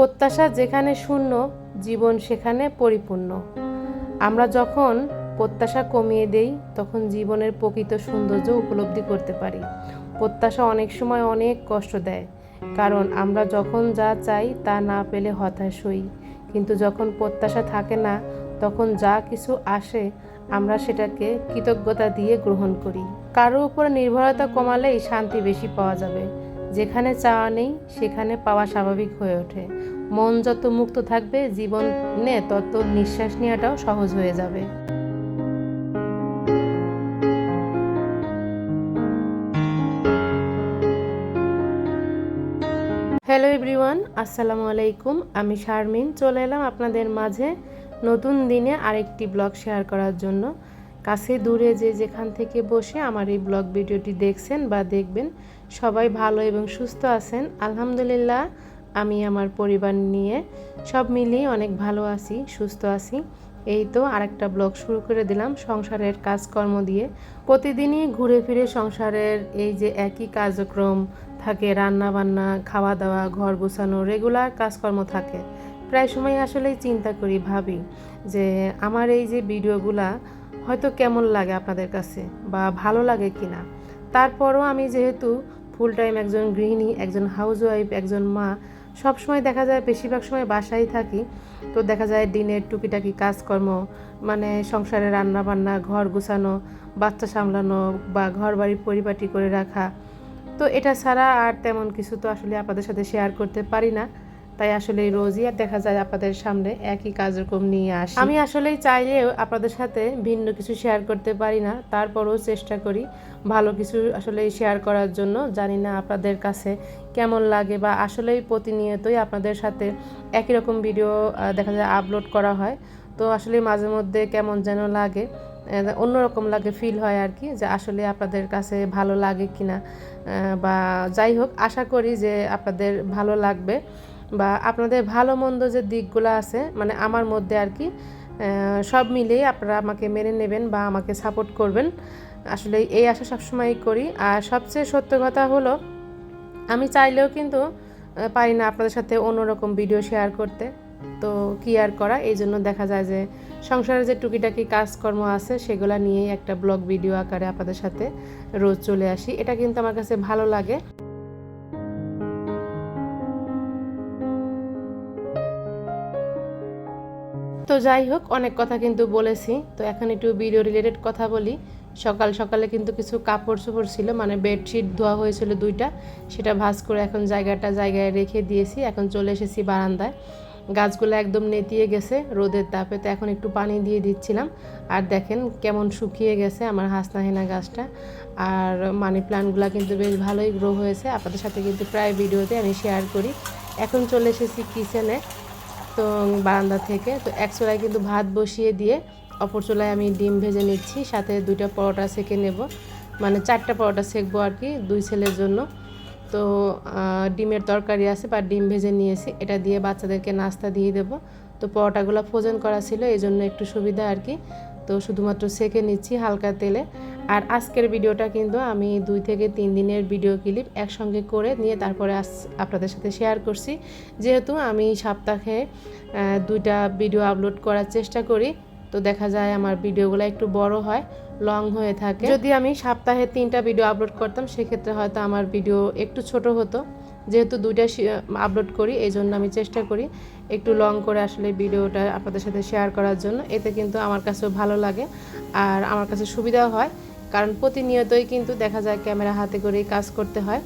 প্রত্যাশা যেখানে শূন্য, জীবন সেখানে পরিপূর্ণ। আমরা যখন প্রত্যাশা কমিয়ে দেই, তখন জীবনের প্রকৃত সৌন্দর্য উপলব্ধি করতে পারি। প্রত্যাশা অনেক সময় অনেক কষ্ট দেয়, কারণ আমরা যখন যা চাই তা না পেলে হতাশ হই। কিন্তু যখন প্রত্যাশা থাকে না, তখন যা কিছু আসে, আমরা সেটাকে কৃতজ্ঞতা দিয়ে গ্রহণ করি। কারোর উপর নির্ভরতা কমালেই শান্তি বেশি পাওয়া যাবে। যেখানে চাওয়া নেই, সেখানে পাওয়া স্বাভাবিক হয়ে ওঠে। মন যত মুক্ত থাকবে, জীবনে তত নিঃশ্বাস নেওয়াটাও সহজ হয়ে যাবে। হ্যালো এভরিওয়ান, আসসালামু আলাইকুম। আমি শারমিন। চলে এলাম আপনাদের মাঝে নতুন দিনে আরেকটি ব্লগ শেয়ার করার জন্য। কাছে দূরে যে যেখান থেকে বসে আমার এই ব্লগ ভিডিওটি দেখছেন বা দেখবেন, সবাই ভালো এবং সুস্থ আছেন। আলহামদুলিল্লাহ, আমি আমার পরিবার নিয়ে সব মিলিয়ে অনেক ভালো আছি, সুস্থ আছি। এই তো আরেকটা ব্লগ শুরু করে দিলাম, সংসারের কাজকর্ম দিয়ে। প্রতিদিনই ঘুরে ফিরে সংসারের এই যে একই কার্যক্রম থাকে রান্না বান্না খাওয়া দাওয়া ঘর গোছানো রেগুলার কাজকর্ম থাকে। প্রায় সময় আসলেই চিন্তা করি, ভাবি যে আমার এই যে ভিডিওগুলা হয়তো কেমন লাগে আপনাদের কাছে বা ভালো লাগে কিনা। তারপরও আমি যেহেতু ফুল টাইম একজন গৃহিণী, একজন হাউসওয়াইফ একজন মা সব সময় দেখা যায় বেশিরভাগ সময় বাসায় থাকি। তো দেখা যায় দিনের টুকিটাকি কাজকর্ম মানে সংসারে রান্না বান্না ঘর গুছানো, বাচ্চা সামলানো বা ঘর বাড়ি পরিপাটি করে রাখা। তো এটা ছাড়া আর তেমন কিছু তো আসলে আপনাদের সাথে শেয়ার করতে পারি না। তাই আসলে রোজই আর দেখা যায় আপনাদের সামনে একই কার্যক্রম নিয়ে আসি। আমি আসলেই চাইলেও আপনাদের সাথে ভিন্ন কিছু শেয়ার করতে পারি না, তারপরেও চেষ্টা করি ভালো কিছু আসলে শেয়ার করার জন্য। জানি না আপনাদের কাছে কেমন লাগে বা আসলেই প্রতিনিয়তই আপনাদের সাথে একই রকম ভিডিও দেখা যায় আপলোড করা হয়। তো আসলে মাঝে মধ্যে কেমন যেন লাগে অন্যরকম লাগে ফিল হয় আর কি যে আসলে আপনাদের কাছে ভালো লাগে কিনা বা যাই হোক, আশা করি যে আপনাদের ভালো লাগবে। বা আপনাদের ভালো মন্দ যে দিকগুলো আছে মানে আমার মধ্যে আর কি সব মিলিয়ে আপনারা আমাকে মেনে নেবেন বা আমাকে সাপোর্ট করবেন। আসলে এই আশা সবসময়ই করি। আর সবচেয়ে সত্য কথা হলো, আমি চাইলেও কিন্তু পারি না আপনাদের সাথে অন্যরকম ভিডিও শেয়ার করতে। তো কি আর করা? এই জন্য দেখা যায় যে সংসারে যে টুকিটাকি কাজকর্ম আছে, সেগুলো নিয়েই একটা ব্লগ ভিডিও আকারে আপনাদের সাথে রোজ চলে আসি। এটা কিন্তু আমার কাছে ভালো লাগে। তো যাই হোক, অনেক কথা কিন্তু বলেছি। তো এখন একটু ভিডিও রিলেটেড কথা বলি। সকাল সকালে কিন্তু কিছু কাপড় চোপড় ছিল মানে বেডশিট ধোয়া হয়েছিল দুইটা। সেটা ভাজ করে এখন জায়গাটা জায়গায় রেখে দিয়েছি। এখন চলে এসেছি বারান্দায়। গাছগুলো একদম নেতিয়ে গেছে রোদের তাপে, তো এখন একটু পানি দিয়ে দিচ্ছিলাম। আর দেখেন কেমন শুকিয়ে গেছে আমার হাসনাহেনা গাছটা। আর মানি প্লান্টগুলো কিন্তু বেশ ভালোই গ্রো হয়েছে। আপনাদের সাথে কিন্তু প্রায় ভিডিওতে আমি শেয়ার করি। এখন চলে এসেছি কিচেনে তো বারান্দা থেকে। তো এক চুলায় কিন্তু ভাত বসিয়ে দিয়ে অপর চুলায় আমি ডিম ভেজে নিচ্ছি। সাথে দুইটা পরোটা সেঁকে নেব। মানে চারটা পরোটা সেঁকবো আর কি দুই ছেলের জন্য। তো ডিমের তরকারি আছে বা ডিম ভেজে নিয়েছি। এটা দিয়ে বাচ্চাদেরকে নাস্তা দিয়ে দেবো। তো পরোটাগুলো ফোজন করা ছিল এই জন্য একটু সুবিধা আর কি। তো শুধুমাত্র সেঁকে নিচ্ছি হালকা তেলে। আর আজকের ভিডিওটা কিন্তু আমি দুই থেকে তিন দিনের ভিডিও ক্লিপ একসঙ্গে করে নিয়ে তারপরে আস আপনাদের সাথে শেয়ার করছি। যেহেতু আমি সপ্তাহে দুইটা ভিডিও আপলোড করার চেষ্টা করি, তো দেখা যায় আমার ভিডিওগুলো একটু বড় হয়, লং হয়ে থাকে। যদি আমি সপ্তাহে তিনটা ভিডিও আপলোড করতাম, সেক্ষেত্রে হয়তো আমার ভিডিও একটু ছোট হতো। যেহেতু দুইটা আপলোড করি এই জন্য আমি চেষ্টা করি একটু লং করে আসলে ভিডিওটা আপনাদের সাথে শেয়ার করার জন্য। এতে কিন্তু আমার কাছেও ভালো লাগে আর আমার কাছে সুবিধাও হয়। কারণ প্রতিনিয়তই কিন্তু দেখা যায় ক্যামেরা হাতে করেই কাজ করতে হয়।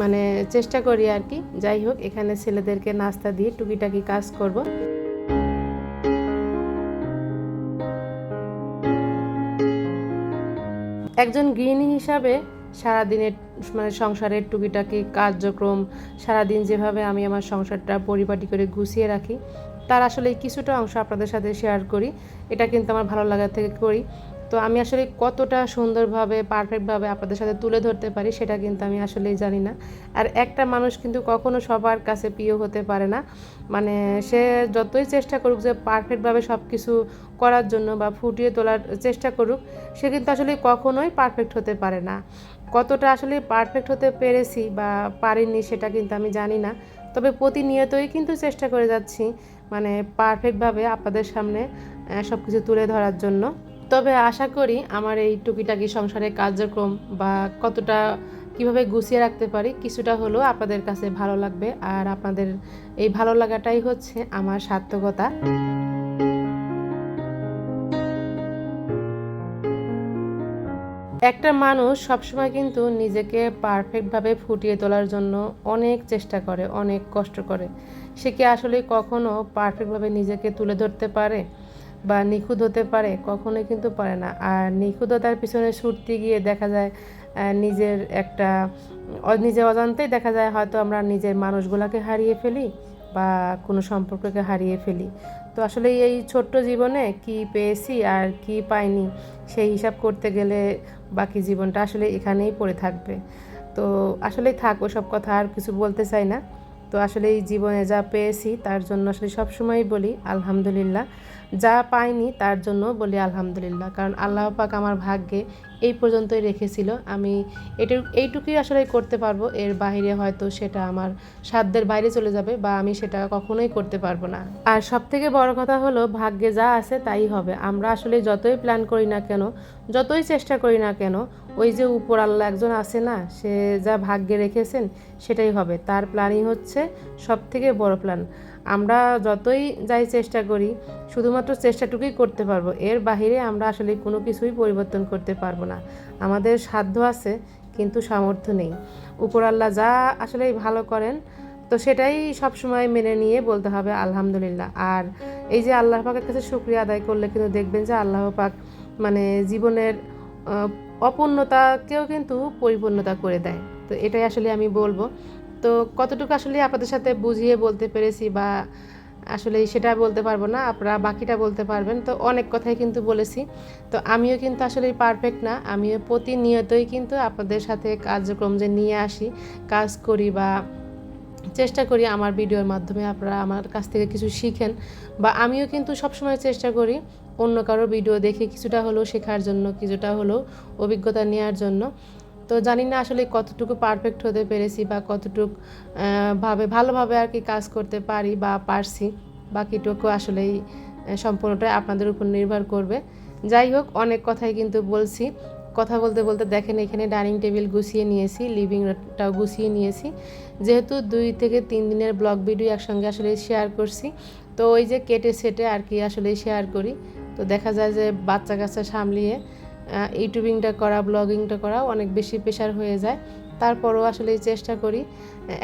মানে চেষ্টা করি আর কি। যাই হোক, এখানে ছেলেদেরকে নাস্তা দিয়ে টুকিটাকি কাজ করব। একজন গৃহিণী হিসাবে সারাদিনের মানে সংসারের টুকিটাকি কার্যক্রম, সারাদিন যেভাবে আমি আমার সংসারটা পরিপাটি করে গুছিয়ে রাখি, তার আসলে কিছুটা অংশ আপনাদের সাথে শেয়ার করি। এটা কিন্তু আমার ভালো লাগা থেকে করি। তো আমি আসলে কতটা সুন্দরভাবে পারফেক্টভাবে আপনাদের সাথে তুলে ধরতে পারি সেটা কিন্তু আমি আসলেই জানি না। আর একটা মানুষ কিন্তু কখনো সবার কাছে প্রিয় হতে পারে না। মানে সে যতই চেষ্টা করুক যে পারফেক্টভাবে সব কিছু করার জন্য বা ফুটিয়ে তোলার চেষ্টা করুক, সে কিন্তু আসলে কখনোই পারফেক্ট হতে পারে না। কতটা আসলে পারফেক্ট হতে পেরেছি বা পারিনি সেটা কিন্তু আমি জানি না। তবে প্রতিনিয়তই কিন্তু চেষ্টা করে যাচ্ছি মানে পারফেক্টভাবে আপনাদের সামনে সব কিছু তুলে ধরার জন্য। তবে আশা করি আমার এই টুকিটাকি সংসারের কার্যক্রম বা কতটা কীভাবে গুছিয়ে রাখতে পারি, কিছুটা হলেও আপনাদের কাছে ভালো লাগবে। আর আপনাদের এই ভালো লাগাটাই হচ্ছে আমার সার্থকতা। একটা মানুষ সবসময় কিন্তু নিজেকে পারফেক্টভাবে ফুটিয়ে তোলার জন্য অনেক চেষ্টা করে, অনেক কষ্ট করে। সে কি আসলে কখনো পারফেক্টভাবে নিজেকে তুলে ধরতে পারে? বা নিখুঁত হতে পারে, কখনোই কিন্তু পারে না। আর নিখুঁততার পিছনে ছুটতে গিয়ে দেখা যায় নিজের একটা নিজে অজান্তেই দেখা যায় হয়তো আমরা নিজের মানুষগুলোকে হারিয়ে ফেলি বা কোনো সম্পর্ককে হারিয়ে ফেলি। তো আসলে এই ছোট্ট জীবনে কি পেয়েছি আর কি পাইনি, সেই হিসাব করতে গেলে বাকি জীবনটা আসলে এখানেই পড়ে থাকবে। তো আসলেই থাক, ওসব কথা আর কিছু বলতে চাই না। তো আসলে এই জীবনে যা পেয়েছি তার জন্য আসলে সবসময়ই বলি, আলহামদুলিল্লাহ। যা পাইনি তার জন্য বলি আলহামদুলিল্লাহ। কারণ আল্লাহ পাক আমার ভাগ্যে এই পর্যন্তই রেখেছিল। আমি এটু এইটুকুই আসলে করতে পারব। এর বাইরে হয়তো সেটা আমার সাধ্যের বাইরে চলে যাবে বা আমি সেটা কখনোই করতে পারব না। আর সব থেকে বড় কথা হলো, ভাগ্যে যা আছে তাই হবে। আমরা আসলে যতই প্ল্যান করি না কেন, যতই চেষ্টা করি না কেন, ওই যে উপর আল্লাহ একজন আছে না, সে যা ভাগ্যে রেখেছেন সেটাই হবে। তার প্ল্যানই হচ্ছে সব থেকে বড় প্ল্যান আমরা যতই যাই চেষ্টা করি, শুধুমাত্র চেষ্টাটুকুই করতে পারব। এর বাহিরে আমরা আসলে কোনো কিছুই পরিবর্তন করতে পারব না। আমাদের সাধ্য আছে, কিন্তু সামর্থ্য নেই। উপর আল্লাহ যা আসলে ভালো করেন, তো সেটাই সবসময় মেনে নিয়ে বলতে হবে, আলহামদুলিল্লাহ। আর এই যে আল্লাহ পাকের কাছে শুক্রিয়া আদায় করলে কিন্তু দেখবেন যে আল্লাহ পাক মানে জীবনের অপূর্ণতাকেও কিন্তু পরিপূর্ণতা করে দেয়। তো এটাই আসলে আমি বলব। তো কতটুকু আসলে আপনাদের সাথে বুঝিয়ে বলতে পেরেছি বা আসলে সেটা বলতে পারব না, আপনারা বাকিটা বলতে পারবেন। তো অনেক কথাই কিন্তু বলেছি। তো আমিও কিন্তু আসলে পারফেক্ট না, আমিও প্রতিনিয়তই কিন্তু আপনাদের সাথে কার্যক্রম যে নিয়ে আসি, কাজ করি বা চেষ্টা করি আমার ভিডিওর মাধ্যমে আপনারা আমার কাছ থেকে কিছু শিখেন বা আমিও কিন্তু সবসময় চেষ্টা করি অন্য কারও ভিডিও দেখে কিছুটা হলেও শেখার জন্য, কিছুটা হলেও অভিজ্ঞতা নেওয়ার জন্য। তো জানি না আসলে কতটুকু পারফেক্ট হতে পেরেছি বা কতটুকু ভাবে, ভালোভাবে আর কি কাজ করতে পারি বা পারছি। বাকিটুকু আসলেই সম্পূর্ণটাই আপনাদের উপর নির্ভর করবে। যাই হোক, অনেক কথাই কিন্তু বলছি। কথা বলতে বলতে দেখেন, এখানে ডাইনিং টেবিল গুছিয়ে নিয়েছি লিভিংটাও গুছিয়ে নিয়েছি। যেহেতু দুই থেকে তিন দিনের ব্লগ ভিডিও একসঙ্গে আসলে শেয়ার করছি, তো ওই যে কেটে সেটে আর কি আসলে শেয়ার করি। তো দেখা যায় যে বাচ্চা কাচ্চা সামলিয়ে ইউটিউবিংটা করা, ব্লগিংটা করা অনেক বেশি প্রেশার হয়ে যায়। তারপরও আসলে চেষ্টা করি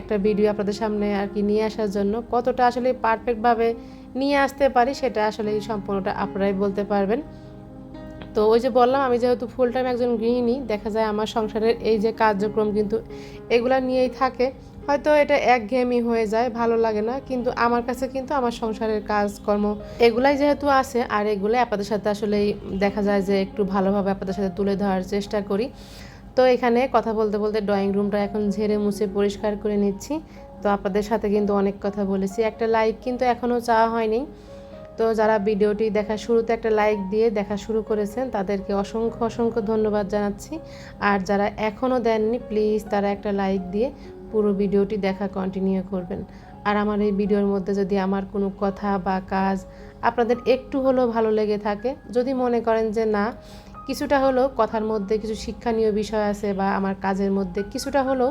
একটা ভিডিও আপনাদের সামনে আর কি নিয়ে আসার জন্য। কতটা আসলে পারফেক্টভাবে নিয়ে আসতে পারি সেটা আসলে সম্পূর্ণটা আপনারাই বলতে পারবেন। তো ওই যে বললাম, আমি যেহেতু ফুল টাইম একজন গৃহিণী, দেখা যায় আমার সংসারের এই যে কার্যক্রম কিন্তু এগুলা নিয়েই থাকে। হয়তো এটা একঘেয়েমি হয়ে যায়, ভালো লাগে না, কিন্তু আমার কাছে কিন্তু আমার সংসারের কাজকর্ম এগুলাই যেহেতু আছে, আর এগুলাই আপনাদের সাথে আসলেই দেখা যায় যে একটু ভালোভাবে আপনাদের সাথে তুলে ধরার চেষ্টা করি। তো এখানে কথা বলতে বলতে ড্রয়িং রুমটা এখন ঝেড়ে মুছে পরিষ্কার করে নিচ্ছি। তো আপনাদের সাথে কিন্তু অনেক কথা বলেছি। একটা লাইক কিন্তু এখনও চাওয়া হয়নি। তো যারা ভিডিওটি দেখা শুরুতে একটা লাইক দিয়ে দেখা শুরু করেছেন, তাদেরকে অসংখ্য অসংখ্য ধন্যবাদ জানাচ্ছি। আর যারা এখনও দেননি প্লিজ তারা একটা লাইক দিয়ে পুরো ভিডিওটি দেখা কন্টিনিউ করবেন। আর আমার এই ভিডিওর মধ্যে যদি আমার কোনো কথা বা কাজ আপনাদের একটু হলেও ভালো লেগে থাকে, যদি মনে করেন যে না, কিছুটা হলেও কথার মধ্যে কিছু শিক্ষণীয় বিষয় আছে বা আমার কাজের মধ্যে কিছুটা হলেও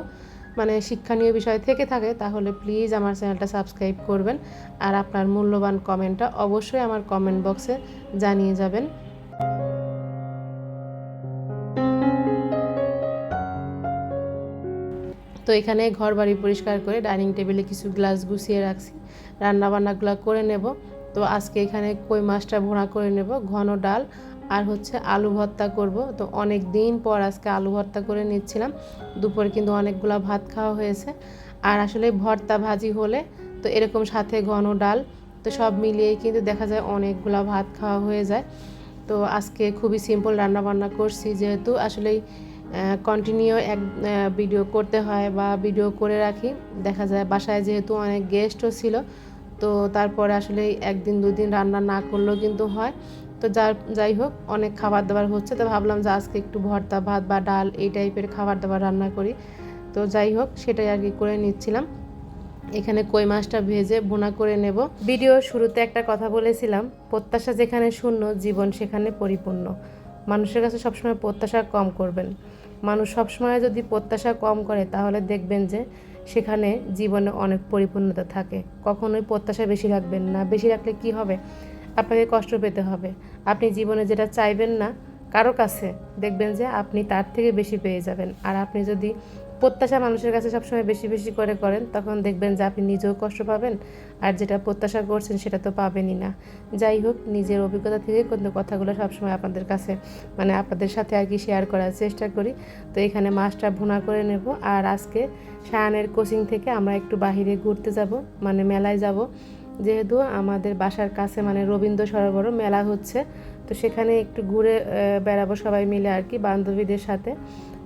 মানে শিক্ষণীয় বিষয় থেকে থাকে, তাহলে প্লিজ আমার চ্যানেলটা সাবস্ক্রাইব করবেন। আর আপনার মূল্যবান কমেন্টটা অবশ্যই আমার কমেন্ট বক্সে জানিয়ে যাবেন। তো এখানে ঘর বাড়ি পরিষ্কার করে ডাইনিং টেবিলে কিছু গ্লাস গুছিয়ে রাখছি। রান্নাবান্নাগুলো করে নেব। তো আজকে এখানে কই মাছটা ভোঁড়া করে নেব, ঘন ডাল আর হচ্ছে আলু ভর্তা করব। তো অনেক দিন পর আজকে আলু ভর্তা করে নিচ্ছিলাম। দুপুরে কিন্তু অনেকগুলো ভাত খাওয়া হয়েছে। আর আসলে ভর্তা ভাজি হলে তো এরকম সাথে ঘন ডাল, তো সব মিলিয়েই কিন্তু দেখা যায় অনেকগুলো ভাত খাওয়া হয়ে যায়। তো আজকে খুবই সিম্পল রান্নাবান্না করছি। যেহেতু আসলেই কন্টিনিউ এক ভিডিও করতে হয় বা ভিডিও করে রাখি। দেখা যায় বাসায় যেহেতু অনেক গেস্টও ছিল, তো তারপরে আসলে একদিন দুদিন রান্না না করলেও কিন্তু হয়। তো যার, যাই হোক, অনেক খাবার দাবার হচ্ছে, তো ভাবলাম যে আজকে একটু ভর্তা, ভাত বা ডাল এই টাইপের খাবার দাবার রান্না করি। তো যাই হোক, সেটাই আর কি করে নিচ্ছিলাম। এখানে কই মাছটা ভেজে বোনা করে নেব। ভিডিও শুরুতে একটা কথা বলেছিলাম, প্রত্যাশা যেখানে শূন্য, জীবন সেখানে পরিপূর্ণ। মানুষের কাছে সবসময় প্রত্যাশা কম করবেন। মানুষ সবসময় যদি প্রত্যাশা কম করে, তাহলে দেখবেন যে সেখানে জীবনে অনেক পরিপূর্ণতা থাকে। কখনোই প্রত্যাশা বেশি রাখবেন না। বেশি রাখলে কি হবে? আপনাকে কষ্ট পেতে হবে। আপনি জীবনে যেটা চাইবেন না, কারও কাছে দেখবেন যে আপনি তার থেকে বেশি পেয়ে যাবেন। আর আপনি যদি প্রত্যাশা মানুষের কাছে সবসময় বেশি বেশি করে করেন, তখন দেখবেন যে আপনি নিজেও কষ্ট পাবেন আর যেটা প্রত্যাশা করছেন সেটা তো পাবেনই না। যাই হোক, নিজের অভিজ্ঞতা থেকে কিন্তু কথাগুলো সবসময় আপনাদের কাছে মানে আপনাদের সাথে আর কি শেয়ার করার চেষ্টা করি। তো এখানে মাছটা ভুনা করে নেব আর আজকে শায়ানের কোচিং থেকে আমরা একটু বাহিরে ঘুরতে যাব মানে মেলায় যাব। যেহেতু আমাদের বাসার কাছে মানে রবীন্দ্র সরোবর মেলা হচ্ছে, তো সেখানে একটু ঘুরে বেড়াবো সবাই মিলে আর কি, বান্ধবীদের সাথে।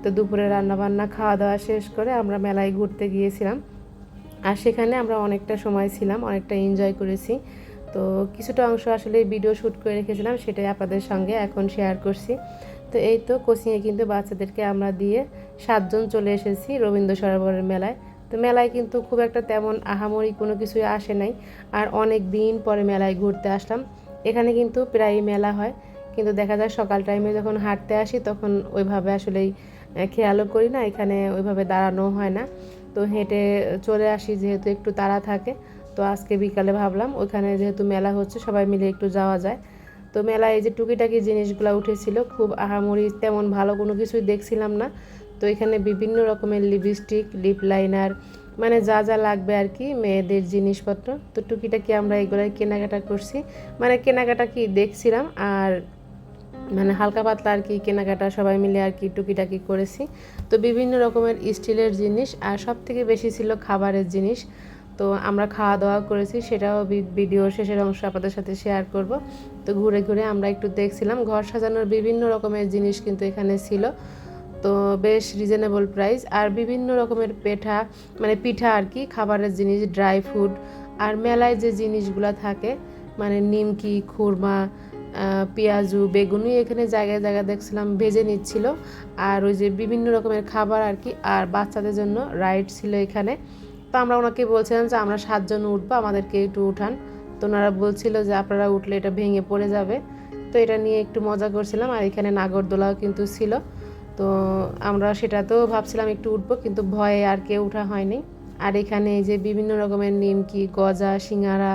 তো দুপুরে রান্নাবান্না খাওয়া দাওয়া শেষ করে আমরা মেলায় ঘুরতে গিয়েছিলাম। আর সেখানে আমরা অনেকটা সময় ছিলাম, অনেকটা এনজয় করেছি। তো কিছুটা অংশ আসলে ভিডিও শ্যুট করে রেখেছিলাম, সেটাই আপনাদের সঙ্গে এখন শেয়ার করছি। তো এই তো কোচিংয়ে কিন্তু বাচ্চাদেরকে আমরা দিয়ে সাতজন চলে এসেছি রবীন্দ্র সরোবরের মেলায়। তো মেলায় কিন্তু খুব একটা তেমন আহামরি কোনো কিছুই আসে নাই। আর অনেক দিন পরে মেলায় ঘুরতে আসলাম। এখানে কিন্তু প্রায়ই মেলা হয়। কিন্তু দেখা যায় সকাল টাইমে যখন হাঁটতে আসি, তখন ওইভাবে আসলেই খেয়ালও করি না, এখানে ওইভাবে দাঁড়ানো হয় না। তো হেঁটে চলে আসি, যেহেতু একটু তাড়া থাকে, তো আজকে বিকালে ভাবলাম ওইখানে যেহেতু মেলা হচ্ছে, সবাই মিলে একটু যাওয়া যায়। তো মেলায় এই যে টুকিটাকি জিনিসগুলো উঠেছিল, খুব আহামরি তেমন ভালো কোনো কিছুই দেখছিলাম না। তো এখানে বিভিন্ন রকমের লিপস্টিক লিপ লাইনার মানে যা যা লাগবে আর কি, মেয়েদের জিনিসপত্র। তো টুকিটাকি আমরা এগুলোই কেনাকাটা করছি। মানে কেনাকাটা কি দেখছিলাম, আর মানে হালকা পাতলা আর কি কেনাকাটা সবাই মিলে আর কি টুকিটাকি করেছি। তো বিভিন্ন রকমের স্টিলের জিনিস আর সব থেকে বেশি ছিল খাবারের জিনিস। তো আমরা খাওয়া দাওয়া করেছি, সেটাও ভিডিও শেষের অংশ আপনাদের সাথে শেয়ার করব। তো ঘুরে ঘুরে আমরা একটু দেখছিলাম, ঘর সাজানোর বিভিন্ন রকমের জিনিস কিন্তু এখানে ছিল। তো বেশ রিজনেবল প্রাইস আর বিভিন্ন রকমের পেঠা মানে পিঠা আর কি, খাবারের জিনিস ড্রাই ফ্রুট আর মেলায় যে জিনিসগুলো থাকে মানে নিমকি, খুরমা পেঁয়াজু বেগুনি এখানে জায়গায় জায়গায় দেখছিলাম, ভেজে নিচ্ছিল। আর ওই যে বিভিন্ন রকমের খাবার আর কি, আর বাচ্চাদের জন্য রাইড ছিল এখানে। তো আমরা ওনাকে বলছিলাম যে, আমরা সাতজন উঠবো, আমাদেরকে একটু উঠান। তো ওনারা বলছিল যে, আপনারা উঠলে এটা ভেঙে পড়ে যাবে। তো এটা নিয়ে একটু মজা করছিলাম। আর এখানে নাগরদোলাও কিন্তু ছিল। তো আমরা সেটাতেও ভাবছিলাম একটু উঠবো, কিন্তু ভয়ে আর কেউ উঠা হয়নি। আর এখানে যে বিভিন্ন রকমের নিমকি, গজা, সিঙ্গারা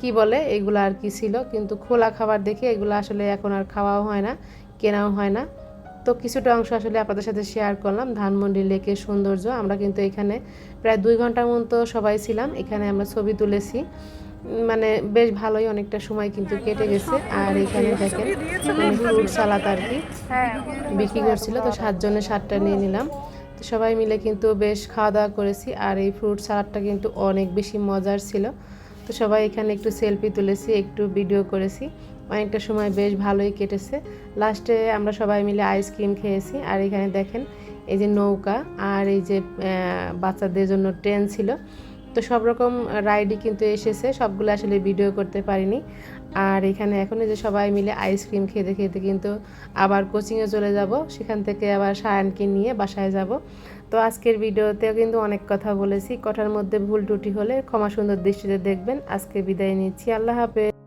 কি বলে, এগুলো আর কি ছিল। কিন্তু খোলা খাবার দেখে এগুলো আসলে এখন আর খাওয়াও হয় না, কেনাও হয় না। তো কিছুটা অংশ আসলে আপনাদের সাথে শেয়ার করলাম। ধানমন্ডি লেকের সৌন্দর্য। আমরা কিন্তু এখানে প্রায় দুই ঘণ্টার মতো সবাই ছিলাম। এখানে আমরা ছবি তুলেছি। মানে বেশ ভালোই অনেকটা সময় কিন্তু কেটে গেছে। আর এখানে দেখেন মানে সালাদ আর কি বিক্রি করছিল। তো সাতজনে সাতটা নিয়ে নিলাম। তো সবাই মিলে কিন্তু বেশ খাওয়া দাওয়া করেছি। আর এই ফ্রুট সালাডটা কিন্তু অনেক বেশি মজার ছিল। তো সবাই এখানে একটু সেলফি তুলেছি, একটু ভিডিও করেছি। অনেকটা সময় বেশ ভালোই কেটেছে। লাস্টে আমরা সবাই মিলে আইসক্রিম খেয়েছি। আর এখানে দেখেন, এই যে নৌকা আর এই যে বাচ্চাদের জন্য ট্রেন ছিল। তো সব রকম রাইডই কিন্তু এসেছে। সবগুলো আসলে ভিডিও করতে পারিনি। আর এখানে এখন যে সবাই মিলে আইসক্রিম খেতে খেতে কিন্তু আবার কোচিংয়ে চলে যাব। সেখান থেকে আবার সায়ানকে নিয়ে বাসায় যাব। তো আজকের ভিডিওতেও কিন্তু অনেক কথা বলেছি। কথার মধ্যে ভুল টুটি হলে ক্ষমা সুন্দর দৃষ্টিতে দেখবেন। আজকে বিদায় নিচ্ছি। আল্লাহ হাফেজ।